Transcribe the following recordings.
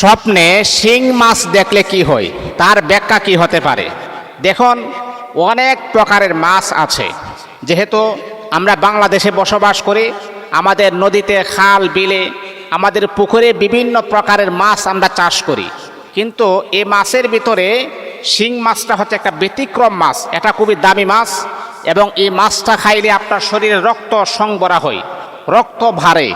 স্বপ্নে শিং মাছ দেখলে কি হয়? তার ব্যাখ্যা কি হতে পারে? দেখুন, অনেক প্রকারের মাছ আছে। যেহেতু আমরা বাংলাদেশে বসবাস করি, আমাদের নদীতে খাল, বিলে, আমাদের পুকুরে বিভিন্ন প্রকারের মাছ আমরা চাষ করি। কিন্তু এই মাছের ভিতরে শিং মাছটা হচ্ছে একটা ব্যতিক্রম মাছ। এটা খুবই দামি মাছ এবং এই মাছটা খাইলে আপনার শরীরে রক্ত সংবরা হয়, রক্ত ভারে।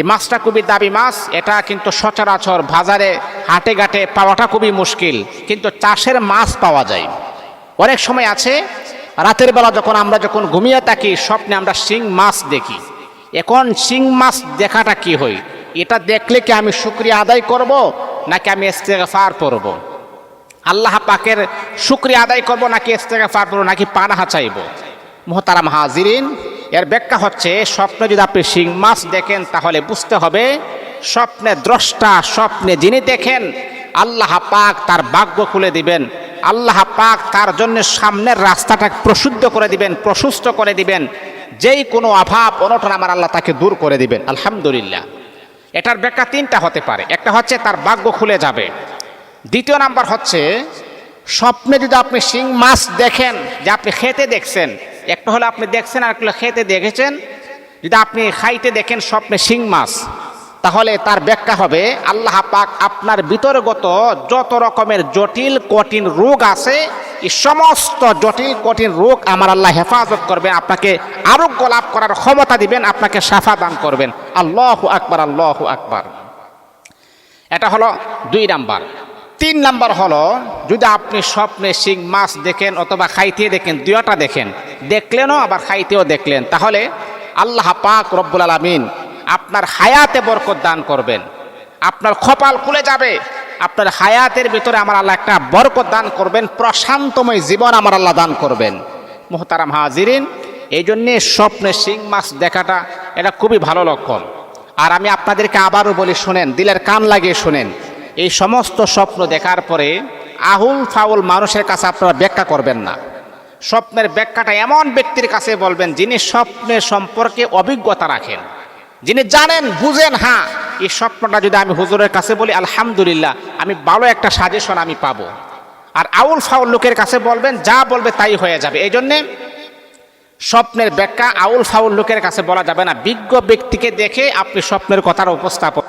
এই মাছটা খুবই দাবি মাছ, এটা কিন্তু সচরাচর বাজারে হাটে ঘাটে পাওয়াটা খুবই মুশকিল, কিন্তু চাষের মাছ পাওয়া যায়। অনেক সময় আছে, রাতের বেলা যখন আমরা যখন ঘুমিয়ে থাকি, স্বপ্নে আমরা শিং মাছ দেখি। এখন শিং মাছ দেখাটা কি হয়? এটা দেখলে কি আমি শুক্রিয়া আদায় করব, নাকি আমি ইস্তেগফার পড়ব? আল্লাহ পাকের শুক্রিয়া আদায় করব, নাকি ইস্তেগফার পড়ব, নাকি পানাহা চাইব? মোহতারাম হাজিরিন এর ব্যাখ্যা হচ্ছে, স্বপ্নে যদি আপনি শিং মাছ দেখেন, তাহলে বুঝতে হবে স্বপ্নে দ্রষ্টা, স্বপ্নে যিনি দেখেন, আল্লাহ পাক তার ভাগ্য খুলে দিবেন। আল্লাহ পাক তার জন্য সামনের রাস্তাটা প্রশুদ্ধ করে দিবেন, প্রশস্ত করে দিবেন। যেই কোনো অভাব, অনটন আমার আল্লাহ তাকে দূর করে দিবেন। আলহামদুলিল্লাহ। এটার ব্যাখ্যা তিনটা হতে পারে। একটা হচ্ছে তার ভাগ্য খুলে যাবে। দ্বিতীয় নাম্বার হচ্ছে, স্বপ্নে যদি আপনি শিং মাছ দেখেন, যে আপনি খেতে দেখছেন একটা হলো আপনি দেখছেন, আর একটা খেতে দেখেছেন। যদি আপনি খাইতে দেখেন স্বপ্নে শিং মাছ, তাহলে তার ব্যাখ্যা হবে, আল্লাহ পাক আপনার বিতর্গত যত রকমের জটিল, কঠিন রোগ আছে, এই সমস্ত জটিল, কঠিন রোগ আমার আল্লাহ হেফাজত করবেন, আপনাকে আরোগ্য লাভ করার ক্ষমতা দিবেন, আপনাকে সাফা দান করবেন। আল্লাহ আকবার আল্লাহ আকবার। এটা হলো দুই নাম্বার। তিন নাম্বার হলো, যদি আপনি স্বপ্নে শিং মাছ দেখেন অথবা খাইতে দেখেন, দুইটা দেখেন, দেখলেনও, আবার খাইতেও দেখলেন, তাহলে আল্লাহ পাক রব্বুল আলমিন আপনার হায়াতে বরকত দান করবেন। আপনার কপাল খুলে যাবে, আপনার হায়াতের ভিতরে আমার আল্লাহ একটা বরকত দান করবেন, প্রশান্তময় জীবন আমার আল্লাহ দান করবেন। মোহতারাম হাজিরিন, এই জন্যে স্বপ্নে শিং মাছ দেখাটা এটা খুবই ভালো লক্ষণ। আর আমি আপনাদেরকে আবারও বলি, শোনেন, দিলের কান লাগিয়ে শোনেন। এই সমস্ত স্বপ্ন দেখার পরে আহুল ফাউল মানুষের কাছে আপনারা ব্যাখ্যা করবেন না। স্বপ্নের ব্যাখ্যাটা এমন ব্যক্তির কাছে বলবেন যিনি স্বপ্নের সম্পর্কে অভিজ্ঞতা রাখেন। যিনি জানেন, বুঝেন হ্যাঁ এই স্বপ্নটা যদি আমি হুজুরের কাছে বলি, আলহামদুলিল্লাহ, আমি ভালো একটা সাজেশন আমি পাবো। আর আউল ফাউল লোকের কাছে বলবেন, যা বলবে তাই হয়ে যাবে। এই জন্যে স্বপ্নের ব্যাখ্যা আউল ফাউল লোকের কাছে বলা যাবে না। বিজ্ঞ ব্যক্তিকে দেখে আপনি স্বপ্নের কথার উপস্থাপন